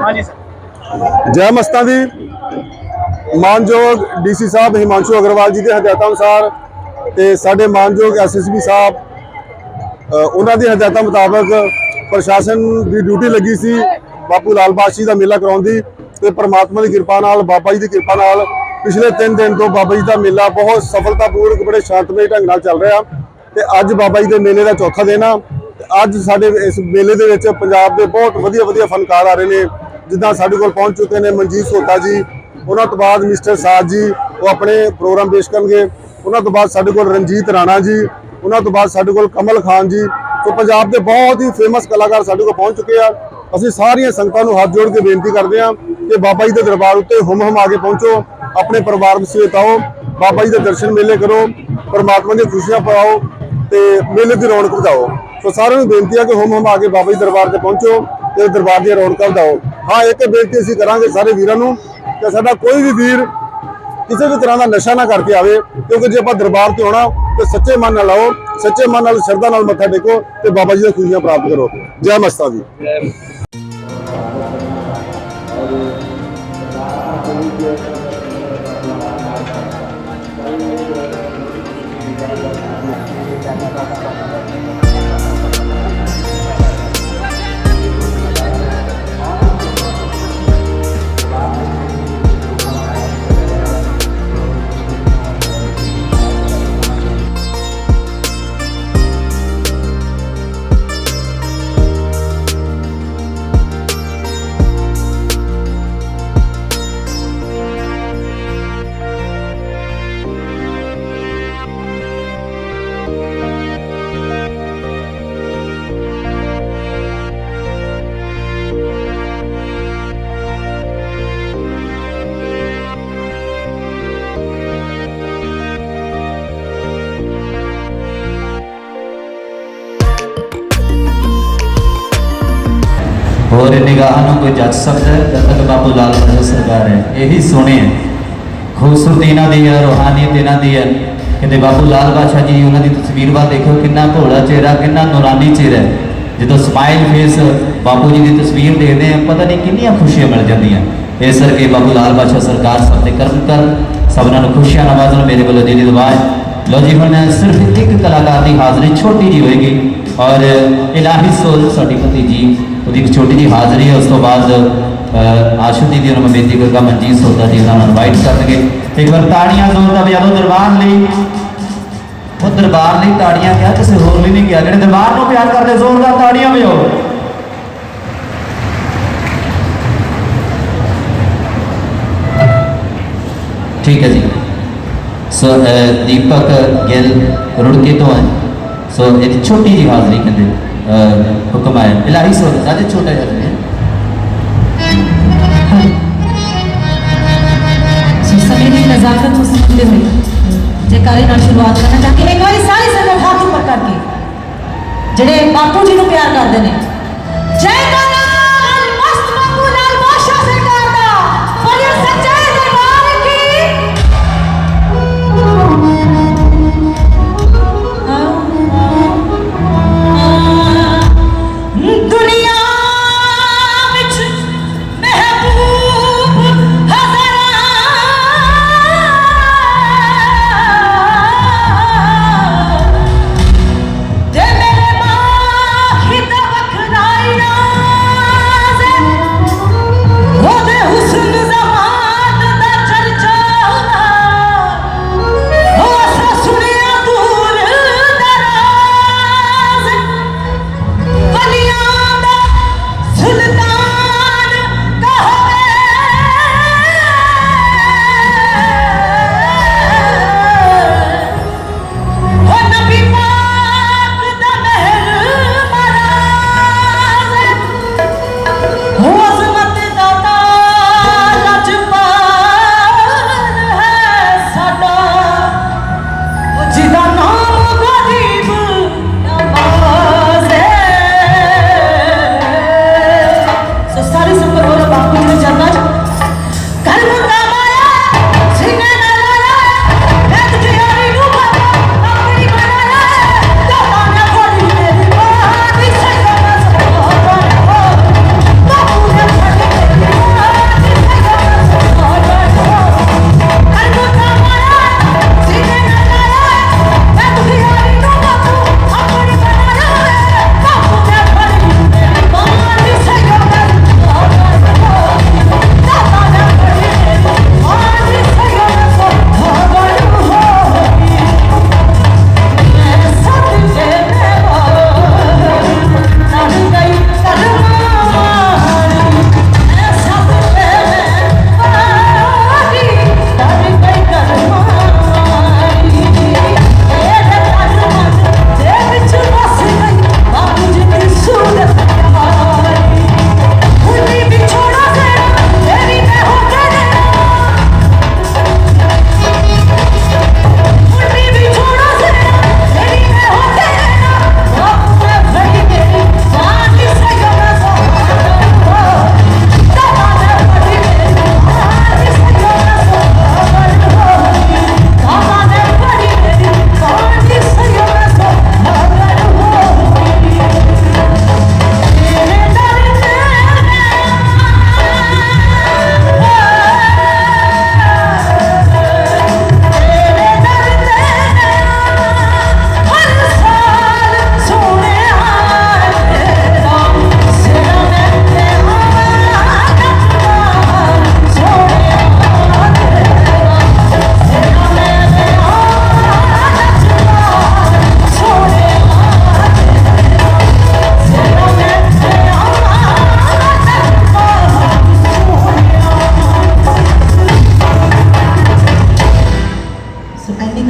ਹਾਂਜੀ ਸਰ। ਜੈ ਮਸਤਾਂ ਦੀ। ਮਾਨਯੋਗ ਡੀਸੀ ਸਾਹਿਬ ਹਿਮਾਂਸ਼ੂ ਅਗਰਵਾਲ ਜੀ ਦੇ ਹਦਾਇਤਾਂ ਅਨੁਸਾਰ ਤੇ ਸਾਡੇ ਮਾਨਯੋਗ ਐਸਐਸਪੀ ਸਾਹਿਬ ਉਹਨਾਂ ਦੀ ਹਦਾਇਤਾਂ ਮੁਤਾਬਕ ਪ੍ਰਸ਼ਾਸਨ ਦੀ ਡਿਊਟੀ ਲੱਗੀ ਸੀ ਬਾਪੂ ਲਾਲ ਬਾਦਸ਼ਾਹੀ ਦਾ ਮੇਲਾ ਕਰਾਉਣ ਦੀ ਤੇ ਪ੍ਰਮਾਤਮਾ ਦੀ ਕਿਰਪਾ ਨਾਲ, ਬਾਬਾ ਜੀ ਦੀ ਕਿਰਪਾ ਨਾਲ ਪਿਛਲੇ 3 ਦਿਨ ਤੋਂ ਬਾਬਾ ਜੀ ਦਾ ਮੇਲਾ ਬਹੁਤ ਸਫਲਤਾਪੂਰਵਕ ਬੜੇ ਸ਼ਾਂਤਮਈ ਢੰਗ ਨਾਲ ਚੱਲ ਰਿਹਾ ਤੇ ਅੱਜ ਬਾਬਾ ਜੀ ਦੇ ਮੇਲੇ ਦਾ ਚੌਥਾ ਦਿਨ ਆ ਤੇ ਅੱਜ ਸਾਡੇ ਇਸ ਮੇਲੇ ਦੇ ਵਿੱਚ ਪੰਜਾਬ ਦੇ ਬਹੁਤ ਵਧੀਆ ਵਧੀਆ ਫਨਕਾਰ ਆ ਰਹੇ ਨੇ। ਜਿੱਦਾਂ ਸਾਡੇ ਕੋਲ ਪਹੁੰਚ ਚੁੱਕੇ ਨੇ ਮਨਜੀਤ ਸੋਤਾ ਜੀ, ਉਹਨਾਂ ਤੋਂ ਬਾਅਦ ਮਿਸਟਰ ਸਾਜ ਜੀ, ਉਹ ਆਪਣੇ ਪ੍ਰੋਗਰਾਮ ਪੇਸ਼ ਕਰਨਗੇ। ਉਹਨਾਂ ਤੋਂ ਬਾਅਦ ਸਾਡੇ ਕੋਲ ਰਣਜੀਤ ਰਾਣਾ ਜੀ, ਉਹਨਾਂ ਤੋਂ ਬਾਅਦ ਸਾਡੇ ਕੋਲ ਕਮਲ ਖਾਨ ਜੀ। ਸੋ ਪੰਜਾਬ ਦੇ ਬਹੁਤ ਹੀ ਫੇਮਸ ਕਲਾਕਾਰ ਸਾਡੇ ਕੋਲ ਪਹੁੰਚ ਚੁੱਕੇ ਆ। ਅਸੀਂ ਸਾਰੀਆਂ ਸੰਗਤਾਂ ਨੂੰ ਹੱਥ ਜੋੜ ਕੇ ਬੇਨਤੀ ਕਰਦੇ ਹਾਂ ਕਿ ਬਾਬਾ ਜੀ ਦੇ ਦਰਬਾਰ ਉੱਤੇ ਹੁਮ ਹੁਮ ਆ ਕੇ ਪਹੁੰਚੋ, ਆਪਣੇ ਪਰਿਵਾਰ ਸਮੇਤ ਆਓ ਬਾਬਾ ਜੀ ਦੇ ਦਰਸ਼ਨ ਮੇਲੇ ਕਰੋ, ਪਰਮਾਤਮਾ ਦੀਆਂ ਖੁਸ਼ੀਆਂ ਪਾਓ ਤੇ ਮੇਲੇ ਦੀ ਰੌਣਕ ਵਧਾਓ। ਸੋ ਸਾਰਿਆਂ ਨੂੰ ਬੇਨਤੀ ਆ ਕਿ ਹੁਮ ਹੁਮ ਆ ਕੇ ਬਾਬਾ ਜੀ ਦਰਬਾਰ ਤੇ ਪਹੁੰਚੋ। ਤੇ ਦਰਬਾਰ ਦੀਆਂ ਰੌਣਕਾਂ ਵਧਾਓ। ਹਾਂ ਇੱਕ ਬੇਨਤੀ ਅਸੀਂ ਕਰਾਂਗੇ ਸਾਰੇ ਵੀਰਾਂ ਨੂੰ ਕਿ ਸਾਡਾ ਕੋਈ ਵੀ ਵੀਰ ਕਿਸੇ ਵੀ ਤਰ੍ਹਾਂ ਦਾ ਨਸ਼ਾ ਨਾ ਕਰਕੇ ਆਵੇ, ਕਿਉਂਕਿ ਜੇ ਆਪਾਂ ਦਰਬਾਰ ਤੇ ਆਉਣਾ, ਤੇ ਸੱਚੇ ਮਨ ਨਾਲ ਆਓ, ਸੱਚੇ ਮਨ ਨਾਲ, ਸ਼ਰਧਾ ਨਾਲ ਮੱਥਾ ਟੇਕੋ ਤੇ ਬਾਬਾ ਜੀ ਦੀਆਂ ਖੁਸ਼ੀਆਂ ਪ੍ਰਾਪਤ ਕਰੋ। ਜੈ ਮਸਤਾ ਦੀ ਹੋਰ ਨਿਗਾਹਾਂ ਨੂੰ ਕੋਈ ਜੱਜ ਸਕਦਾ ਜਦ ਤੱਕ ਬਾਬੂ ਲਾਲ ਬਹਾਦਰ ਸਰਕਾਰ ਹੈ। ਇਹੀ ਸੋਹਣੇ ਹੈ। ਖੂਬਸੂਰਤੀ ਇਹਨਾਂ ਦੀ ਹੈ, ਰੋਹਾਨੀਅਤ ਇਹਨਾਂ ਦੀ ਹੈ। ਕਹਿੰਦੇ ਬਾਬੂ ਲਾਲ ਬਾਦਸ਼ਾਹ ਜੀ, ਉਹਨਾਂ ਦੀ ਤਸਵੀਰ ਵਾ ਦੇਖੋ ਕਿੰਨਾ ਭੋਲਾ ਚਿਹਰਾ, ਕਿੰਨਾ ਨੂਰਾਨੀ ਚਿਹਰਾ ਜਦੋਂ ਸਮਾਈਲ ਫੇਸ ਬਾਪੂ ਜੀ ਦੀ ਤਸਵੀਰ ਦੇਖਦੇ ਆ ਪਤਾ ਨਹੀਂ ਕਿੰਨੀਆਂ ਖੁਸ਼ੀਆਂ ਮਿਲ ਜਾਂਦੀਆਂ। ਇਸ ਕਰਕੇ ਬਾਬੂ ਲਾਲ ਬਾਦਸ਼ਾਹ ਸਰਕਾਰ ਸਭ ਤੇ ਕਰਮ ਕਰ, ਸਭਨਾਂ ਨੂੰ ਖੁਸ਼ੀਆਂ ਨਵਾਜ਼ਣ ਮੇਰੇ ਵੱਲੋਂ ਜੀ ਦੀ ਦੁਆ ਹੈ ਲੋ ਜੀ, ਹੁਣ ਸਿਰਫ ਇੱਕ ਕਲਾਕਾਰ ਦੀ ਹਾਜ਼ਰੀ ਛੋਟੀ ਜੀ ਹੋਏਗੀ ਔਰ ਇਲਾਹੀ ਸੋਲ ਸਾਡੀ ਭਤੀਜੀ ਉਹਦੀ ਇੱਕ ਛੋਟੀ ਜੀ ਹਾਜ਼ਰੀ ਹੈ ਉਸ ਤੋਂ ਬਾਅਦ ਅ, ਆਸ਼ੂ ਦੀ ਦੀ ਉਹਨਾਂ ਨੂੰ ਬੇਨਤੀ ਕਰਦਾ ਮਨਜੀਤ ਸੋਦਾ ਜੀ ਉਹਨਾਂ ਨੂੰ ਇਨਵਾਈਟ ਕਰਨਗੇ। ਇੱਕ ਵਾਰ ਤਾੜੀਆਂ ਜ਼ੋਰਦਾਰ ਵਜਾ ਦਿਓ ਦਰਬਾਰ ਲਈ। ਉਹ ਦਰਬਾਰ ਲਈ ਤਾੜੀਆਂ ਕਿਹਾ ਕਿਸੇ ਹੋਰ ਲਈ ਨਹੀਂ ਕਿਹਾ। ਜਿਹੜੇ ਦਰਬਾਰ ਨੂੰ ਪਿਆਰ ਕਰਦੇ ਜ਼ੋਰਦਾਰ ਤਾੜੀਆਂ ਵਜਾਓ। ਠੀਕ ਹੈ ਜੀ। ਸੋ ਅ, ਦੀਪਕ ਗਿੱਲ ਰੁੜਕੇ ਤੋਂ ਹੈ ਸੋ ਇਹਦੀ ਛੋਟੀ ਜਿਹੀ ਹਾਜ਼ਰੀ ਕਹਿੰਦੇ ਅ, ਹੁਕਮ ਆਇਆ। ਇਲਾਹੀ ਸੋ ਜ਼ਿਆਦਾ ਛੋਟਾ ਜਿਹਾ ਹੈ ਸੋ ਸਮੇਂ ਦੀ ਨਜ਼ਾਕਤ ਨੂੰ ਨਾਲ ਸ਼ੁਰੂਆਤ ਕਰਨਾ ਚਾਹਾਂਗੇ ਇੱਕ ਵਾਰੀ ਸਾਰੇ ਸੰਗਤ ਹੱਥ ਉੱਪਰ ਕਰਕੇ ਜਿਹੜੇ ਬਾਪੂ ਜੀ ਨੂੰ ਪਿਆਰ ਕਰਦੇ ਨੇ ਜੈ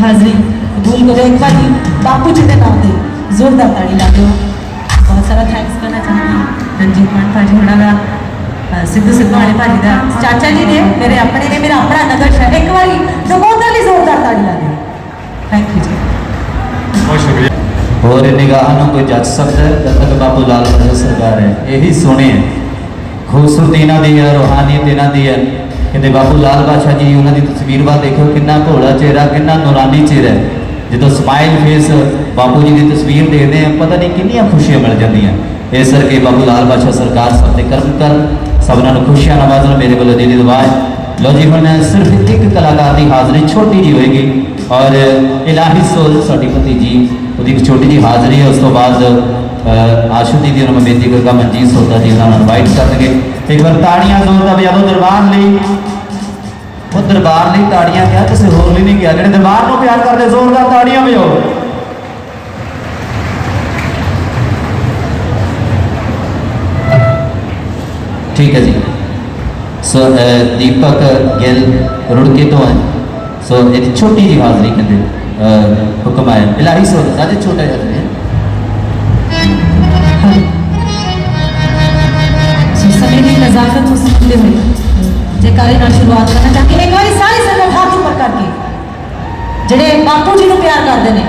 ਵਾਰੀ ਬਾਪੂ ਜੀ ਦੇ ਨਾਮ ਤੇ ਜ਼ੋਰਦਾਰ ਤਾੜੀ ਲਾ ਦਿਓ। ਬਹੁਤ ਸਾਰਾ ਥੈਂਕਸ ਕਰਨਾ ਚਾਹੁੰਦੀ ਹਾਂ। ਰਣਜੀਤ ਮਾਨ ਭਾਜੀ ਹੋਣਾ ਦਾ ਅ, ਸਿੱਧੂ ਸਿੱਧਵਾਣੇ ਭਾਜੀ ਦਾ ਚਾਚਾ ਜੀ ਨੇ ਮੇਰੇ ਆਪਣੇ ਨੇ ਮੇਰਾ ਆਪਣਾ ਨਗਰ ਸ਼ਹਿਰ। ਇੱਕ ਵਾਰੀ ਨਮੋਦਰ ਲਈ ਜ਼ੋਰਦਾਰ ਤਾੜੀ ਲਾ ਦਿਓ। ਥੈਂਕ ਯੂ ਜੀ। ਹੋਰ ਇਹ ਨਿਗਾਹਾਂ ਨੂੰ ਕੋਈ ਜੱਜ ਸਕਦਾ ਜਦ ਤੱਕ ਬਾਪੂ ਲਾਲ ਸਰਕਾਰ ਹੈ ਇਹੀ ਸੋਹਣੇ ਹੈ। ਖੂਬਸੂਰਤੀ ਇਹਨਾਂ ਦੀ ਹੈ ਰੋਹਾਨੀਅਤ ਇਹਨਾਂ ਦੀ ਹੈ। ਕਹਿੰਦੇ ਬਾਪੂ ਲਾਲ ਬਾਦਸ਼ਾਹ ਜੀ, ਉਹਨਾਂ ਦੀ ਤਸਵੀਰ ਵੱਲ ਦੇਖੋ ਕਿੰਨਾ ਘੋੜਾ ਚਿਹਰਾ, ਕਿੰਨਾ ਨੂਰਾਨੀ ਚਿਹਰਾ ਜਦੋਂ ਸਮਾਈਲ ਫੇਸ ਬਾਪੂ ਜੀ ਦੀ ਤਸਵੀਰ ਦੇਖਦੇ ਆ ਪਤਾ ਨਹੀਂ ਕਿੰਨੀਆਂ ਖੁਸ਼ੀਆਂ ਮਿਲ ਜਾਂਦੀਆਂ। ਇਸ ਕਰਕੇ ਬਾਬੂ ਲਾਲ ਬਾਦਸ਼ਾਹ ਸਰਕਾਰ ਸਭ ਤੇ ਕਰਮ ਕਰ ਸਭਨਾਂ ਨੂੰ ਖੁਸ਼ੀਆਂ ਨਵਾਜ਼ਣ, ਮੇਰੇ ਵੱਲੋਂ ਦੀ ਦੁਆ ਲੋ ਜੀ, ਹੁਣ ਸਿਰਫ ਇੱਕ ਕਲਾਕਾਰ ਦੀ ਹਾਜ਼ਰੀ ਛੋਟੀ ਜੀ ਹੋਏਗੀ ਔਰ ਇਲਾਹੀ ਸੋਲ, ਸਾਡੀ ਪਤੀ ਜੀ ਉਹਦੀ ਇੱਕ ਛੋਟੀ ਜੀ ਹਾਜ਼ਰੀ ਹੈ, ਉਸ ਤੋਂ ਬਾਅਦ ਆਸ਼ੂ ਦੀ ਦੀ ਉਹਨਾਂ ਮੈਂ ਬੇਨਤੀ ਕਰਾਂਗਾ ਮਨਜੀਤ ਸੋਤਾ ਜੀ ਉਹਨਾਂ ਨੂੰ ਇਨਵਾਈਟ ਕਰਨਗੇ। ਇੱਕ ਵਾਰ ਤਾੜੀਆਂ ਜ਼ੋਰ ਦਾ ਵਜਾ ਦਿਓ ਦਰਬਾਰ ਲਈ। ਉਹ ਦਰਬਾਰ ਲਈ ਤਾੜੀਆਂ ਕਿਹਾ ਕਿਸੇ ਹੋਰ ਲਈ ਨਹੀਂ ਕਿਹਾ। ਜਿਹੜੇ ਦਰਬਾਰ ਨੂੰ ਪਿਆਰ ਕਰਦੇ ਜ਼ੋਰਦਾਰ ਤਾੜੀਆਂ ਵਜਾਓ ਠੀਕ ਹੈ ਜੀ। ਸੋ ਅ, ਦੀਪਕ ਗਿੱਲ ਰੁੜਕੇ ਤੋਂ ਹੈ। ਸੋ ਇਹ ਛੋਟੀ ਜਿਹੀ ਹਾਜ਼ਰੀ ਕਹਿੰਦੇ ਅ, ਹੁਕਮ ਆਇਆ। ਇਲਾਹੀ ਸੋ ਰਾਜੇ ਛੋਟਾ ਜਿਹਾ ਨਜ਼ਾਕਤ ਨੂੰ ਹੋਏ ਜੈਕਾਰੇ ਨਾਲ ਸ਼ੁਰੂਆਤ ਕਰਨਾ ਚਾਹਾਂਗੇ ਇੱਕ ਵਾਰੀ ਸਾਰੀ ਸੰਗਤ ਹੱਥ ਉੱਪਰ ਕਰਕੇ। ਜਿਹੜੇ ਬਾਪੂ ਜੀ ਨੂੰ ਪਿਆਰ ਕਰਦੇ ਨੇ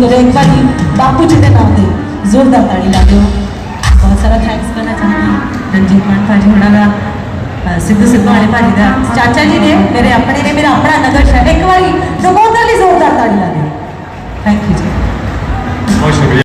नरेंद्र जी बापू जी के नाम से जोरदार ताली ला दो बहुत सारा थैंक्स करना चाहिए रंजीत मान भाजी होना का सिद्धू सिद्धू वाले भाजी का चाचा जी ने मेरे अपने ने मेरा अपना नगर शहर एक बारी तो बहुत जोरदार ताली ला दो थैंक यू जी बहुत शुक्रिया